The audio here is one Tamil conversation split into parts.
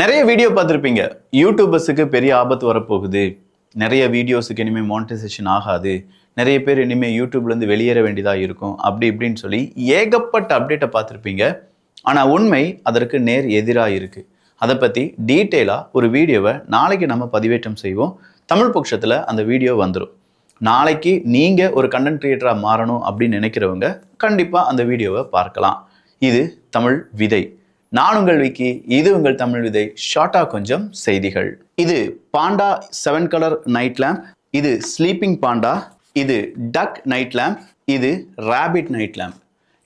நிறைய வீடியோ பார்த்துருப்பீங்க. யூடியூபர்ஸுக்கு பெரிய ஆபத்து வரப்போகுது. நிறைய வீடியோஸுக்கு இனிமேல் மானிட்டைசேஷன் ஆகாது. நிறைய பேர் இனிமேல் யூடியூப்லேருந்து வெளியேற வேண்டியதாக இருக்கும். அப்படி இப்படின்னு சொல்லி ஏகப்பட்ட அப்டேட்டை பார்த்துருப்பீங்க. ஆனால் உண்மை அதற்கு நேர் எதிராக இருக்குது அதை பற்றி டீட்டெயிலாக ஒரு வீடியோவை நாளைக்கு நம்ம பதிவேற்றம் செய்வோம். தமிழ் பட்சத்தில் அந்த வீடியோ வந்துடும் நாளைக்கு நீங்கள் ஒரு கண்டென்ட் கிரியேட்டராக மாறணும் அப்படின்னு நினைக்கிறவங்க கண்டிப்பாக அந்த வீடியோவை பார்க்கலாம். இது தமிழ் விதை. நான் உங்கள் விக்கி இது உங்கள் தமிழ் விதை ஷார்ட்டாக கொஞ்சம் செய்திகள். இது panda seven colour night lamp இது ஸ்லீப்பிங் பாண்டா இது டக் நைட் லேம்ப் இது ரேபிட் நைட் லேம்ப்.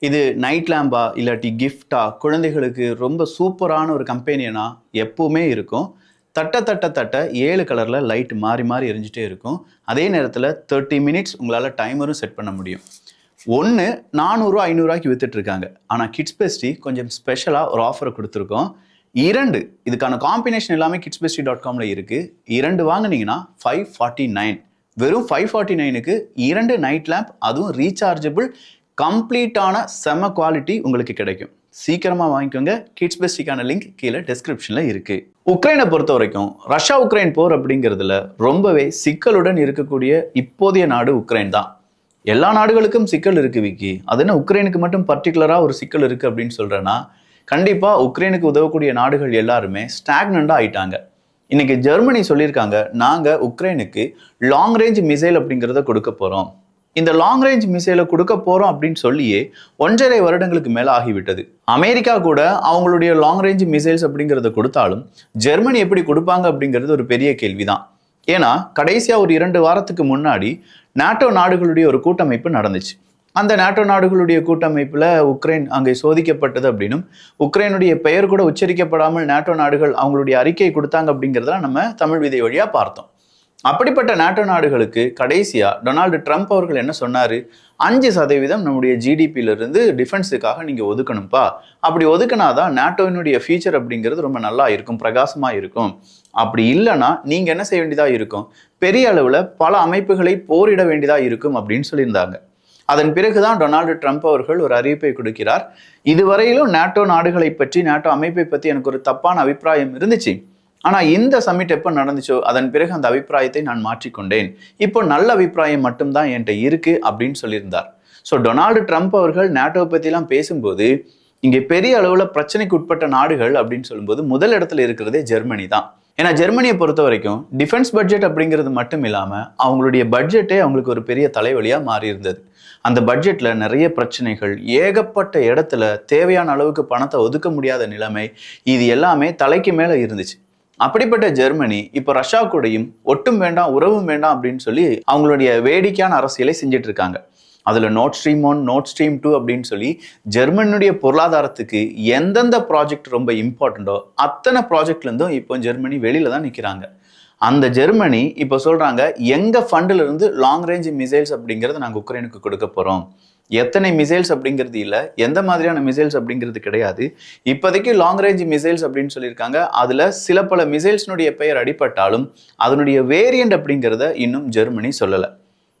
இது நைட் லேம்பா இல்லாட்டி கிஃப்டா குழந்தைகளுக்கு ரொம்ப சூப்பரான ஒரு கம்பெனியனா எப்பவுமே இருக்கும். தட்ட தட்ட தட்ட ஏழு கலரில் லைட் மாறி மாறி எரிஞ்சிட்டே இருக்கும். அதே நேரத்தில் தேர்ட்டி மினிட்ஸ் உங்களால் டைமரும் செட் பண்ண முடியும். ஒன்று நானூறுரூவா ஐநூறுரூவாய்க்கு விற்றுட்ருக்காங்க ஆனால் கிட்ஸ் பெஸ்டி கொஞ்சம் ஸ்பெஷலாக ஒரு ஆஃபரை கொடுத்துருக்கோம். இரண்டு இதுக்கான காம்பினேஷன் எல்லாமே கிட்ஸ் பெஸ்டி டாட் காமில் இருக்குது இரண்டு வாங்கினீங்கன்னா ஃபைவ் ஃபார்ட்டி நைன் வெறும் ஃபைவ் ஃபார்ட்டி நைனுக்கு இரண்டு நைட் லேம்ப் அதுவும் ரீசார்ஜபிள் கம்ப்ளீட்டான செம குவாலிட்டி உங்களுக்கு கிடைக்கும். சீக்கிரமாக வாங்கிக்கோங்க. கிட்ஸ் பெஸ்டிக்கான லிங்க் கீழே டிஸ்கிரிப்ஷனில் இருக்குது உக்ரைனை பொறுத்த வரைக்கும் ரஷ்யா உக்ரைன் போர் அப்படிங்கிறதுல ரொம்பவே சிக்கலுடன் இருக்கக்கூடிய இப்போதைய நாடு உக்ரைன் தான். எல்லா நாடுகளுக்கும் சிக்கல் இருக்கு விக்கி. அது என்ன உக்ரைனுக்கு மட்டும் பர்டிகுலரா ஒரு சிக்கல் இருக்கு அப்படின்னு சொல்றேன்னா கண்டிப்பா உக்ரைனுக்கு உதவக்கூடிய நாடுகள் எல்லாருமே ஸ்டாக்னண்டா ஆயிட்டாங்க. இன்னைக்கு ஜெர்மனி சொல்லியிருக்காங்க நாங்க உக்ரைனுக்கு லாங் ரேஞ்ச் மிசைல் அப்படிங்கிறத கொடுக்க போறோம். இந்த லாங் ரேஞ்ச் மிசைலை கொடுக்க போறோம் அப்படின்னு சொல்லியே ஒன்றரை வருடங்களுக்கு மேல ஆகிவிட்டது. அமெரிக்கா கூட அவங்களுடைய லாங் ரேஞ்ச் மிசைல்ஸ் அப்படிங்கிறத கொடுத்தாலும் ஜெர்மனி எப்படி கொடுப்பாங்க அப்படிங்கிறது ஒரு பெரிய கேள்விதான். ஏன்னா கடைசியா ஒரு இரண்டு வாரத்துக்கு முன்னாடி நாட்டோ நாடுகளுடைய ஒரு கூட்டமைப்பு நடந்துச்சு. அந்த நாட்டோ நாடுகளுடைய கூட்டமைப்பில் உக்ரைன் அங்கே சோதிக்கப்பட்டது அப்படின்னும் உக்ரைனுடைய பெயர் கூட உச்சரிக்கப்படாமல் நாட்டோ நாடுகள் அவங்களுடைய அறிக்கை கொடுத்தாங்க அப்படிங்கிறதெல்லாம் நம்ம தமிழ் விதை வழியாக பார்த்தோம். அப்படிப்பட்ட நாட்டோ நாடுகளுக்கு கடைசியாக டொனால்டு ட்ரம்ப் அவர்கள் என்ன சொன்னார்? அஞ்சு சதவீதம் நம்முடைய ஜிடிபியிலிருந்து டிஃபென்ஸுக்காக நீங்கள் ஒதுக்கணும்ப்பா அப்படி ஒதுக்கினாதான் நாட்டோவினுடைய ஃபியூச்சர் அப்படிங்கிறது ரொம்ப நல்லா இருக்கும் பிரகாசமாக இருக்கும். அப்படி இல்லைன்னா நீங்கள் என்ன செய்ய வேண்டியதாக இருக்கும்? பெரிய அளவில் பல அமைப்புகளை போரிட வேண்டியதாக இருக்கும் அப்படின்னு சொல்லியிருந்தாங்க. அதன் பிறகுதான் டொனால்டு ட்ரம்ப் அவர்கள் ஒரு அறிவிப்பை கொடுக்கிறார். இதுவரையிலும் நாட்டோ நாடுகளை பற்றி நாட்டோ அமைப்பை பற்றி எனக்கு ஒரு தப்பான அபிப்பிராயம் இருந்துச்சு. ஆனால் இந்த சமிட் எப்போ நடந்துச்சோ அதன் பிறகு அந்த அபிப்பிராயத்தை நான் மாற்றிக்கொண்டேன். இப்போ நல்ல அபிப்பிராயம் மட்டும்தான் என்கிட்ட இருக்கு அப்படின்னு சொல்லியிருந்தார். ஸோ டொனால்டு ட்ரம்ப் அவர்கள் நேட்டோ பற்றிலாம் பேசும்போது இங்கே பெரிய அளவில் பிரச்சனைக்கு உட்பட்ட நாடுகள் அப்படின்னு சொல்லும்போது முதல் இடத்துல இருக்கிறதே ஜெர்மனி தான். ஏன்னா ஜெர்மனியை பொறுத்த வரைக்கும் டிஃபென்ஸ் பட்ஜெட் அப்படிங்கிறது மட்டும் இல்லாமல் அவங்களுடைய பட்ஜெட்டே அவங்களுக்கு ஒரு பெரிய தலைவலியாக மாறி இருந்தது அந்த பட்ஜெட்டில் நிறைய பிரச்சனைகள் ஏகப்பட்ட இடத்துல தேவையான அளவுக்கு பணத்தை ஒதுக்க முடியாத நிலைமை இது எல்லாமே தலைக்கு மேலே இருந்துச்சு. அப்படிப்பட்ட ஜெர்மனி இப்போ ரஷ்யா கூடயும் ஒட்டும் வேண்டாம் உறவும் வேண்டாம் அப்படின்னு சொல்லி அவங்களுடைய வேடிக்கையான அரசியலை செஞ்சுட்டு இருக்காங்க அதில் Nord Stream one Nord Stream two அப்படின்னு சொல்லி ஜெர்மனியுடைய பொருளாதாரத்துக்கு எந்தெந்த ப்ராஜெக்ட் ரொம்ப இம்பார்ட்டண்ட்டோ அத்தனை ப்ராஜெக்ட்லேருந்தும் இப்போ ஜெர்மனி வெளியில தான் நிற்கிறாங்க அந்த ஜெர்மனி இப்போ சொல்கிறாங்க எங்கள் ஃபண்டில் இருந்து லாங் ரேஞ்ச் மிசைல்ஸ் அப்படிங்கிறத நாங்கள் உக்ரைனுக்கு கொடுக்க போகிறோம் எத்தனை மிசைல்ஸ் அப்படிங்கிறது இல்லை எந்த மாதிரியான மிசைல்ஸ் அப்படிங்கிறது கிடையாது. இப்போதைக்கு லாங் ரேஞ்ச் மிசைல்ஸ் அப்படின்னு சொல்லியிருக்காங்க. அதில் சில பல மிசைல்ஸ்னுடைய பெயர் அடிபட்டாலும் அதனுடைய வேரியண்ட் அப்படிங்கிறத இன்னும் ஜெர்மனி சொல்லலை.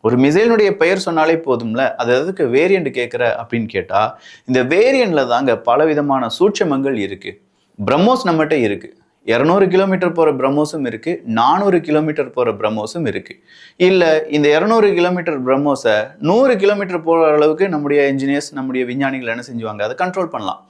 ஒரு மிசைலினுடைய பெயர் சொன்னாலே போதும்ல அது எதுக்கு வேரியண்ட் கேட்குற அப்படின்னு கேட்டால் இந்த வேரியண்டில் தாங்க பல விதமான சூட்சமங்கள் இருக்குது பிரம்மோஸ் நம்மகிட்ட இருக்குது இரநூறு கிலோமீட்டர் போகிற பிரம்மோஸும் இருக்குது நானூறு கிலோமீட்டர் போகிற பிரம்மோஸும் இருக்குது இல்லை இந்த இரநூறு கிலோமீட்டர் பிரம்மோஸை நூறு கிலோமீட்டர் போகிற அளவுக்கு நம்முடைய இன்ஜினியர்ஸ் நம்முடைய விஞ்ஞானிகள் என்ன செஞ்சுவாங்க? அதை கண்ட்ரோல் பண்ணலாம்.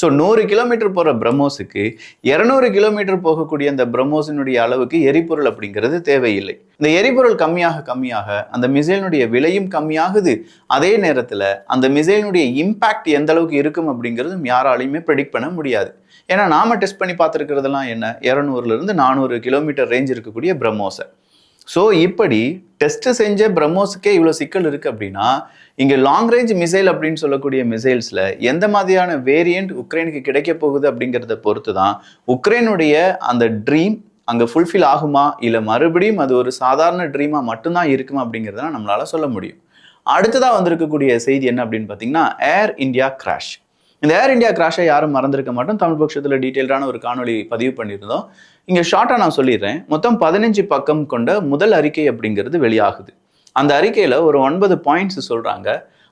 ஸோ நூறு கிலோமீட்டர் போகிற பிரம்மோஸுக்கு இரநூறு கிலோமீட்டர் போகக்கூடிய அந்த பிரம்மோஸினுடைய அளவுக்கு எரிபொருள் அப்படிங்கிறது தேவையில்லை. இந்த எரிபொருள் கம்மியாக கம்மியாக அந்த மிசைலினுடைய விலையும் கம்மியாகுது. அதே நேரத்தில் அந்த மிசைலினுடைய இம்பாக்ட் எந்த அளவுக்கு இருக்கும் அப்படிங்கிறதும் யாராலையுமே ப்ரெடிக்ட் பண்ண முடியாது. ஏன்னா நாம டெஸ்ட் பண்ணி பார்த்துருக்கிறதெல்லாம் என்ன? இரநூறுலேருந்து நானூறு கிலோமீட்டர் ரேஞ்ச் இருக்கக்கூடிய பிரம்மோஸை. ஸோ இப்படி டெஸ்ட் செஞ்ச பிரம்மோஸுக்கே இவ்வளோ சிக்கல் இருக்குது அப்படின்னா இங்கே லாங் ரேஞ்ச் மிசைல் அப்படின்னு சொல்லக்கூடிய மிசைல்ஸில் எந்த மாதிரியான வேரியண்ட் உக்ரைனுக்கு கிடைக்க போகுது அப்படிங்கிறத பொறுத்து தான் உக்ரைனுடைய அந்த ட்ரீம் அங்கே ஃபுல்ஃபில் ஆகுமா? இல்லை மறுபடியும் அது ஒரு சாதாரண ட்ரீமாக மட்டும்தான் இருக்குமா அப்படிங்கிறதெல்லாம் நம்மளால் சொல்ல முடியும். அடுத்ததாக வந்திருக்கக்கூடிய செய்தி என்ன அப்படின்னு பார்த்தீங்கன்னா ஏர் இந்தியா கிராஷ் இந்த ஏர் இந்தியா கிராஷை யாரும் மறந்துருக்க மாட்டோம். தமிழ் பட்சத்தில் டீட்டெயில்டான ஒரு காணொலி பதிவு பண்ணியிருந்தோம். இங்கே ஷார்ட்டாக நான் சொல்லிடுறேன். மொத்தம் பதினஞ்சு பக்கம் கொண்ட முதல் அறிக்கை அப்படிங்கிறது வெளியாகுது. அந்த அறிக்கையில் ஒரு ஒன்பது பாயிண்ட்ஸ் சொல்கிறாங்க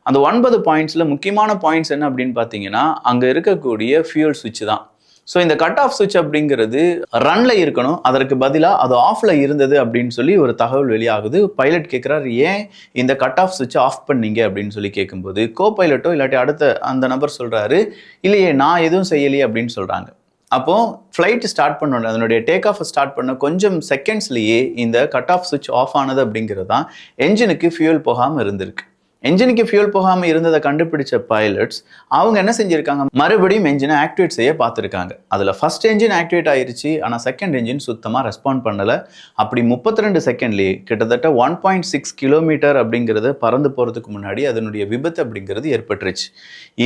அந்த ஒன்பது பாயிண்ட்ஸில் முக்கியமான பாயிண்ட்ஸ் என்ன அப்படின்னு பார்த்தீங்கன்னா அங்கே இருக்கக்கூடிய ஃபியூல் சுவிட்ச் தான். ஸோ இந்த கட் ஆஃப் சுவிட்ச் அப்படிங்கிறது ரன்ல இருக்கணும். அதற்கு பதிலாக அது ஆஃப்ல இருந்தது அப்படின்னு சொல்லி ஒரு தகவல் வெளியாகுது. பைலட் கேட்குறாரு ஏன் இந்த கட் ஆஃப் சுவிட்ச் ஆஃப் பண்ணீங்க? அப்படின்னு சொல்லி கேட்கும்போது கோ பைலட்டோ இல்லாட்டி அடுத்த அந்த நபர் சொல்கிறாரு இல்லையே நான் எதுவும் செய்யலையே அப்படின்னு சொல்கிறாங்க அப்போது ஃப்ளைட் ஸ்டார்ட் பண்ணோட அதனுடைய டேக் ஆஃப் ஸ்டார்ட் பண்ண கொஞ்சம் செகண்ட்ஸ்லேயே இந்த கட் ஆஃப் சுவிட்ச் ஆஃப் ஆனது அப்படிங்கிறது தான் என்ஜினுக்கு ஃபியூல் போகாமல் இருந்திருக்கு. என்ஜினுக்கு ஃபியூல் போகாமல் இருந்ததை கண்டுபிடிச்ச பைலட்ஸ் அவங்க என்ன செஞ்சுருக்காங்க? மறுபடியும் என்ஜினை ஆக்டிவேட் செய்ய பார்த்துருக்காங்க. அதில் ஃபஸ்ட் என்ஜின் ஆக்டிவேட் ஆயிருச்சு ஆனால் செகண்ட் என்ஜின் சுத்தமாக ரெஸ்பாண்ட் பண்ணலை. அப்படி முப்பத்தி ரெண்டு செகண்ட்லேயே கிட்டத்தட்ட ஒன் பாயிண்ட் சிக்ஸ் கிலோமீட்டர் அப்படிங்கிறது பறந்து போகிறதுக்கு முன்னாடி அதனுடைய விபத்து அப்படிங்கிறது ஏற்பட்டுருச்சு.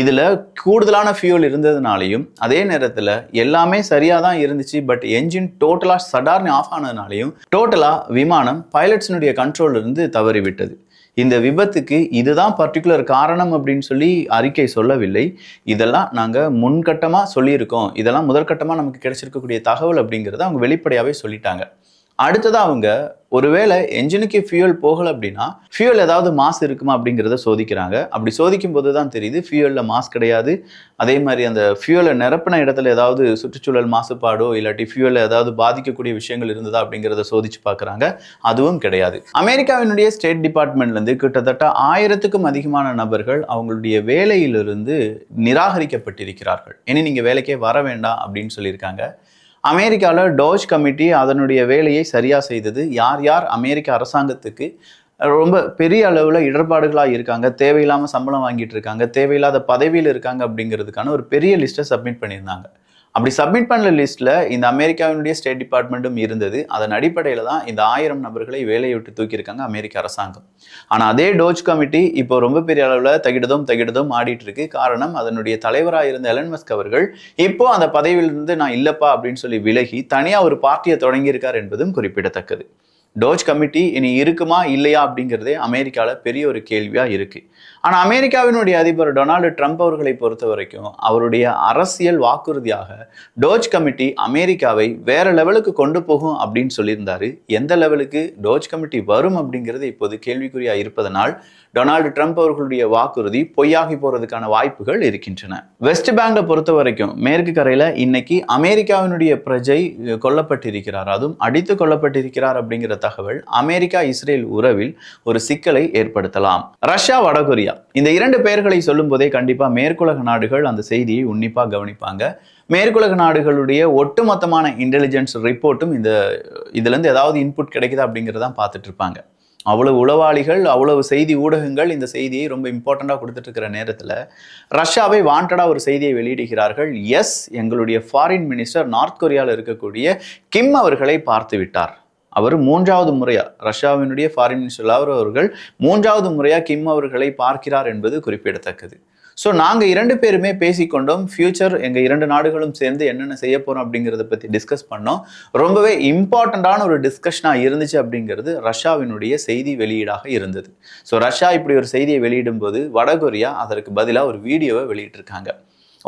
இதில் கூடுதலான ஃபியூல் இருந்ததுனாலையும் அதே நேரத்தில் எல்லாமே சரியாக தான் இருந்துச்சு பட் என்ஜின் டோட்டலாக சடார்னு ஆஃப் ஆனதுனாலையும் டோட்டலாக விமானம் பைலட்ஸினுடைய கண்ட்ரோல் இருந்து தவறிவிட்டது. இந்த விபத்துக்கு இதுதான் பர்டிகுலர் காரணம் அப்படின்னு சொல்லி அறிக்கை சொல்லவில்லை. இதெல்லாம் நாங்கள் முன்கட்டமாக சொல்லியிருக்கோம். இதெல்லாம் முதற்கட்டமாக நமக்கு கிடைச்சிருக்கக்கூடிய தகவல் அப்படிங்கிறத அவங்க வெளிப்படையாகவே சொல்லிட்டாங்க. அடுத்ததாக அவங்க ஒருவேளை என்ஜினுக்கு ஃபியூல் போகலை அப்படின்னா ஃபியூல் ஏதாவது மாஸ் இருக்குமா அப்படிங்கிறத சோதிக்கிறாங்க. அப்படி சோதிக்கும் போது தான் தெரியுது ஃபியூலில் மாஸ் கிடையாது. அதே மாதிரி அந்த ஃபியூலை நிரப்பின இடத்துல ஏதாவது சுற்றுச்சூழல் மாசுபாடோ இல்லாட்டி ஃபியூலில் ஏதாவது பாதிக்கக்கூடிய விஷயங்கள் இருந்ததா அப்படிங்கிறத சோதிச்சு பார்க்குறாங்க. அதுவும் கிடையாது. அமெரிக்காவினுடைய ஸ்டேட் டிபார்ட்மெண்ட்லேருந்து கிட்டத்தட்ட ஆயிரத்துக்கும் அதிகமான நபர்கள் அவங்களுடைய வேலையிலிருந்து நிராகரிக்கப்பட்டிருக்கிறார்கள். இனி நீங்கள் வேலைக்கே வர வேண்டாம் அப்படின்னு சொல்லியிருக்காங்க. அமெரிக்காவில் டோஜ் கமிட்டி அதனுடைய வேலையை சரியாக செய்தது. யார் யார்? அமெரிக்க அரசாங்கத்துக்கு. ரொம்ப பெரிய அளவில் இடர்பாடுகளாக இருக்காங்க. தேவையில்லாமல் சம்பளம் வாங்கிட்டு இருக்காங்க. தேவையில்லாத பதவியில் இருக்காங்க அப்படிங்கிறதுக்கான ஒரு பெரிய லிஸ்ட்டை சப்மிட் பண்ணியிருந்தாங்க. அப்படி சப்மிட் பண்ண லிஸ்ட்டில் இந்த அமெரிக்காவினுடைய ஸ்டேட் டிபார்ட்மெண்ட்டும் இருந்தது. அதன் அடிப்படையில் தான் இந்த ஆயிரம் நபர்களை வேலையை விட்டு தூக்கியிருக்காங்க அமெரிக்க அரசாங்கம். ஆனால் அதே டோஜ் கமிட்டி இப்போ ரொம்ப பெரிய அளவில் தகிடதும் தகிடதும் ஆடிட்டு இருக்கு. காரணம் அதனுடைய தலைவராக இருந்த எலன் மஸ்க் அவர்கள் இப்போ அந்த பதவியிலிருந்து நான் இல்லப்பா அப்படின்னு சொல்லி விலகி தனியாக ஒரு பார்ட்டியை தொடங்கியிருக்கார் என்பதும் குறிப்பிடத்தக்கது. டோஜ் கமிட்டி இனி இருக்குமா இல்லையா அப்படிங்கிறதே அமெரிக்காவில் பெரிய ஒரு கேள்வியாக இருக்குது ஆனால் அமெரிக்காவினுடைய அதிபர் டொனால்டு ட்ரம்ப் அவர்களை பொறுத்த வரைக்கும் அவருடைய அரசியல் வாக்குறுதியாக டோஜ் கமிட்டி அமெரிக்காவை வேற லெவலுக்கு கொண்டு போகும் அப்படின்னு சொல்லியிருந்தாரு. எந்த லெவலுக்கு டோஜ் கமிட்டி வரும் அப்படிங்கிறது இப்போது கேள்விக்குறியாக இருப்பதனால் டொனால்டு ட்ரம்ப் அவர்களுடைய வாக்குறுதி பொய்யாகி போறதுக்கான வாய்ப்புகள் இருக்கின்றன. வெஸ்ட் பேங்கை பொறுத்த வரைக்கும் மேற்கு கரையில இன்னைக்கு அமெரிக்காவினுடைய பிரஜை கொல்லப்பட்டிருக்கிறார். அதுவும் அடித்து கொல்லப்பட்டிருக்கிறார் அப்படிங்கிற தகவல் அமெரிக்கா இஸ்ரேல் உறவில் ஒரு சிக்கலை ஏற்படுத்தலாம். ரஷ்யா வடகொரியா இந்த இரண்டு பெயர்களை சொல்லும் போதே கண்டிப்பா மேற்குலக நாடுகள் அந்த செய்தியை உன்னிப்பா கவனிப்பாங்க. மேற்குலக நாடுகளுடைய ஒட்டுமொத்தமான இன்டெலிஜென்ஸ் ரிப்போர்ட்டும் இந்த இதுலேருந்து ஏதாவது இன்புட் கிடைக்குதா அப்படிங்கிறதான் பார்த்துட்டு இருப்பாங்க. அவ்வளவு உளவாளிகள் அவ்வளவு செய்தி ஊடகங்கள் இந்த செய்தியை ரொம்ப இம்பார்ட்டண்ட்டாக கொடுத்துட்டு இருக்கிற நேரத்தில் ரஷ்யாவை வாண்டடாக ஒரு செய்தியை வெளியிடுகிறார்கள். எஸ் எங்களுடைய ஃபாரின் மினிஸ்டர் நார்த் கொரியாவில் இருக்கக்கூடிய கிம் அவர்களை பார்த்து விட்டார். அவர் மூன்றாவது முறையா ரஷ்யாவினுடைய ஃபாரின் மினிஸ்டர் லாவ்ரோ அவர்கள் மூன்றாவது முறையாக கிம் அவர்களை பார்க்கிறார் என்பது குறிப்பிடத்தக்கது. ஸோ நாங்கள் இரண்டு பேருமே பேசிக்கொண்டோம் ஃபியூச்சர் எங்கள் இரண்டு நாடுகளும் சேர்ந்து என்னென்ன செய்ய போகிறோம் அப்படிங்கிறத பற்றி டிஸ்கஸ் பண்ணோம். ரொம்பவே இம்பார்ட்டண்ட்டான ஒரு டிஸ்கஷனாக இருந்துச்சு அப்படிங்கிறது ரஷ்யாவினுடைய செய்தி வெளியீடாக இருந்தது. ஸோ ரஷ்யா இப்படி ஒரு செய்தியை வெளியிடும்போது வடகொரியா அதற்கு பதிலாக ஒரு வீடியோவை வெளியிட்டிருக்காங்க.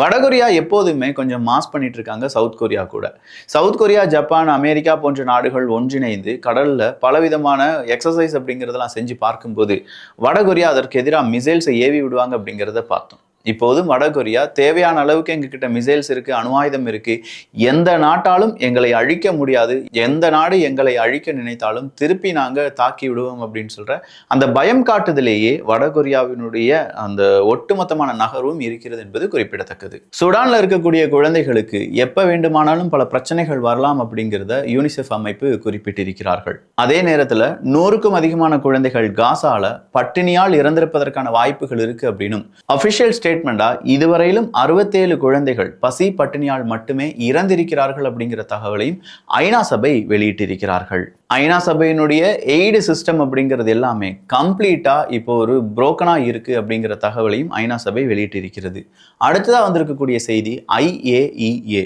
வடகொரியா எப்போதுமே கொஞ்சம் மாஸ் பண்ணிட்டு இருக்காங்க சவுத் கொரியா கூட. சவுத் கொரியா ஜப்பான் அமெரிக்கா போன்ற நாடுகள் ஒன்றிணைந்து கடல்ல பலவிதமான எக்ஸசைஸ் அப்படிங்கிறதெல்லாம் செஞ்சு பார்க்கும்போது வடகொரியா அதற்கு எதிராக மிசைல்ஸை ஏவி விடுவாங்க அப்படிங்கிறத பார்த்தோம். இப்போது வடகொரியா தேவையான அளவுக்கு எங்ககிட்ட மிசைல்ஸ் இருக்கு அணுவாயுதம் இருக்கு. எந்த நாட்டாலும் எங்களை அழிக்க முடியாது. எந்த நாடு எங்களை அழிக்க நினைத்தாலும் திருப்பி நாங்க தாக்கி விடுவோம் அப்படின்னு சொல்ற அந்த பயம் காட்டுதலேயே வடகொரியாவினுடைய அந்த ஒட்டுமொத்தமான நகர்வும் இருக்கிறது என்பது குறிப்பிடத்தக்கது. சூடான்ல இருக்கக்கூடிய குழந்தைகளுக்கு எப்ப வேண்டுமானாலும் பல பிரச்சனைகள் வரலாம் அப்படிங்கிறத யூனிசெஃப் அமைப்பு குறிப்பிட்டிருக்கிறார்கள். அதே நேரத்துல நூறுக்கும் அதிகமான குழந்தைகள் காசால பட்டினியால் இறந்திருப்பதற்கான வாய்ப்புகள் இருக்கு அப்படின்னும் அபிஷியல் ஸ்டேட்மெண்டா இதுவரையிலும் அறுபத்தேழு குழந்தைகள் பசி பட்டினியால் மட்டுமே இறந்திருக்கிறார்கள் அப்படிங்கிற தகவலையும் ஐநா சபை வெளியிட்டிருக்கிறார்கள். ஐநா சபையினுடைய எய்டு சிஸ்டம் அப்படிங்கிறது எல்லாமே கம்ப்ளீட்டா இப்போ ஒரு புரோக்கனா இருக்கு அப்படிங்கிற தகவலையும் ஐநா சபை வெளியிட்டிருக்கிறது. அடுத்ததா வந்திருக்கக்கூடிய செய்தி ஐஏஇஏ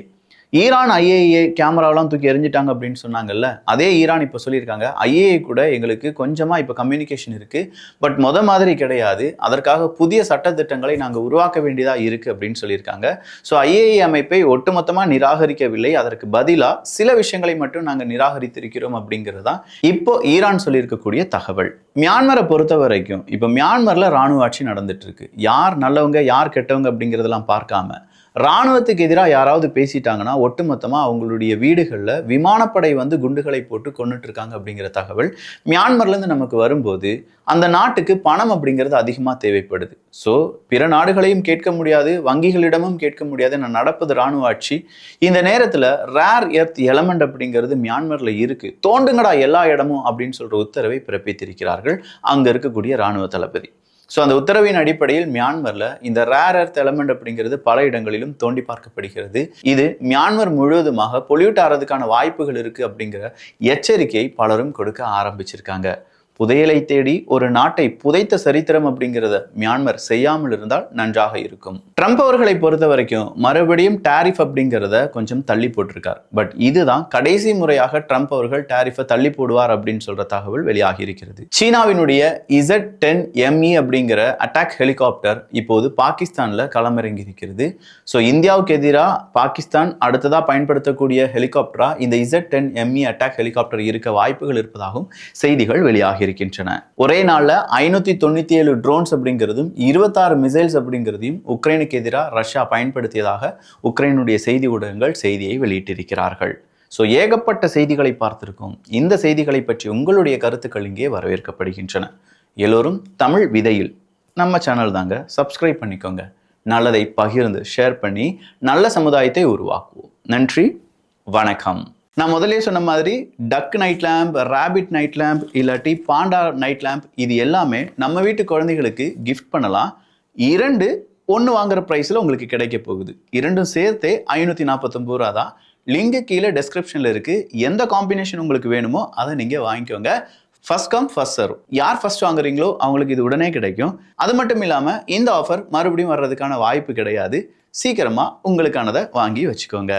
ஈரான் ஐஏஏ கேமராலாம் தூக்கி எறிஞ்சிட்டாங்க அப்படின்னு சொன்னாங்கல்ல அதே ஈரான் இப்போ சொல்லியிருக்காங்க. ஐஏஏ கூட எங்களுக்கு கொஞ்சமாக இப்போ கம்யூனிகேஷன் இருக்குது பட் மொத மாதிரி கிடையாது. அதற்காக புதிய சட்டத்திட்டங்களை நாங்கள் உருவாக்க வேண்டியதாக இருக்குது அப்படின்னு சொல்லியிருக்காங்க. ஸோ ஐஏஏ அமைப்பை ஒட்டுமொத்தமாக நிராகரிக்கவில்லை. அதற்கு பதிலாக சில விஷயங்களை மட்டும் நாங்கள் நிராகரித்திருக்கிறோம் அப்படிங்கிறது தான் இப்போ ஈரான் சொல்லியிருக்கக்கூடிய தகவல். மியான்மரை பொறுத்த வரைக்கும் இப்போ மியான்மரில் ராணுவ ஆட்சி நடந்துட்டு இருக்கு. யார் நல்லவங்க யார் கெட்டவங்க அப்படிங்கிறதெல்லாம் பார்க்காம ராணுவத்துக்கு எதிராக யாராவது பேசிட்டாங்கன்னா ஒட்டுமொத்தமாக அவங்களுடைய வீடுகளில் விமானப்படை வந்து குண்டுகளை போட்டு கொண்டுட்டு இருக்காங்க அப்படிங்கிற தகவல் மியான்மர்லேருந்து நமக்கு வரும்போது அந்த நாட்டுக்கு பணம் அப்படிங்கிறது அதிகமாக தேவைப்படுது. ஸோ பிற நாடுகளையும் கேட்க முடியாது வங்கிகளிடமும் கேட்க முடியாது நான் நடப்பது ராணுவ ஆட்சி. இந்த நேரத்தில் ரேர் எர்த் எலமெண்ட் அப்படிங்கிறது மியான்மரில் இருக்குது தோண்டுங்கடா எல்லா இடமும் அப்படின்னு சொல்கிற உத்தரவை பிறப்பித்திருக்கிறார்கள் அங்கே இருக்கக்கூடிய ராணுவ தளபதி. ஸோ அந்த உத்தரவின் அடிப்படையில் மியான்மரில் இந்த ரேர் எர்த் எலமெண்ட் அப்படிங்கிறது பல இடங்களிலும் தோண்டி பார்க்கப்படுகிறது. இது மியான்மர் முழுவதுமாக பொல்யூட் ஆகிறதுக்கான வாய்ப்புகள் இருக்குது அப்படிங்கிற எச்சரிக்கையை பலரும் கொடுக்க ஆரம்பிச்சிருக்காங்க. புதையலை தேடி ஒரு நாட்டை புதைத்த சரித்திரம் அப்படிங்கிறத மியான்மர் செய்யாமல் இருந்தால் நன்றாக இருக்கும். ட்ரம்ப் அவர்களை பொறுத்த வரைக்கும் மறுபடியும் டாரிஃப் அப்படிங்கிறத கொஞ்சம் தள்ளி போட்டிருக்கார். பட் இதுதான் கடைசி முறையாக ட்ரம்ப் அவர்கள் டாரிஃபை தள்ளி போடுவார் அப்படின்னு சொல்ற தகவல் வெளியாகி இருக்கிறது. சீனாவினுடைய இசட் டென் எம்இ அப்படிங்கிற அட்டாக் ஹெலிகாப்டர் இப்போது பாகிஸ்தான்ல களமிறங்கி இருக்கிறது. ஸோ இந்தியாவுக்கு எதிராக பாகிஸ்தான் அடுத்ததா பயன்படுத்தக்கூடிய ஹெலிகாப்டரா இந்த Z ten ME attack helicopter இருக்க வாய்ப்புகள் இருப்பதாகவும் செய்திகள் வெளியாகி இருக்கின்றன ஒரே நாளில் ஐநூத்தி தொண்ணூத்தி ஏழு ட்ரோன்ஸ் அப்படிங்கிறதும் இருபத்தாறு மிசைல்ஸ் அப்படிங்கிறதையும் உக்ரைனுக்கு எதிராக ரஷ்யா பயன்படுத்தியதாக உக்ரைனுடைய செய்தி ஊடகங்கள் செய்தியை வெளியிட்டிருக்கிறார்கள். ஸோ ஏகப்பட்ட செய்திகளை பார்த்திருக்கோம். இந்த செய்திகளை பற்றி உங்களுடைய கருத்துக்கள் இங்கே வரவேற்கப்படுகின்றன. எல்லோரும் தமிழ் விதையில் நம்ம சேனல் தாங்க. சப்ஸ்கிரைப் பண்ணிக்கோங்க. நல்லதை பகிர்ந்து ஷேர் பண்ணி நல்ல சமுதாயத்தை உருவாக்குவோம். நன்றி. வணக்கம். நான் முதலே சொன்ன மாதிரி duck night lamp rabbit night lamp இல்லாட்டி பாண்டா நைட் லேம்ப் இது எல்லாமே நம்ம வீட்டு குழந்தைகளுக்கு கிஃப்ட் பண்ணலாம். இரண்டு ஒன்று வாங்குற ப்ரைஸில் உங்களுக்கு கிடைக்க போகுது. இரண்டும் சேர்த்தே ஐநூற்றி நாற்பத்தொம்பது ரூபா தான். லிங்க் கீழே டெஸ்கிரிப்ஷனில் இருக்குது எந்த காம்பினேஷன் உங்களுக்கு வேணுமோ அதை நீங்கள் வாங்கிக்கோங்க. ஃபஸ்ட் கம் ஃபஸ்ட் சர்வ் யார் ஃபர்ஸ்ட் வாங்குறீங்களோ அவங்களுக்கு இது உடனே கிடைக்கும். அது மட்டும் இல்லாமல் இந்த ஆஃபர் மறுபடியும் வர்றதுக்கான வாய்ப்பு கிடையாது. சீக்கிரமாக உங்களுக்கானதை வாங்கி வச்சுக்கோங்க.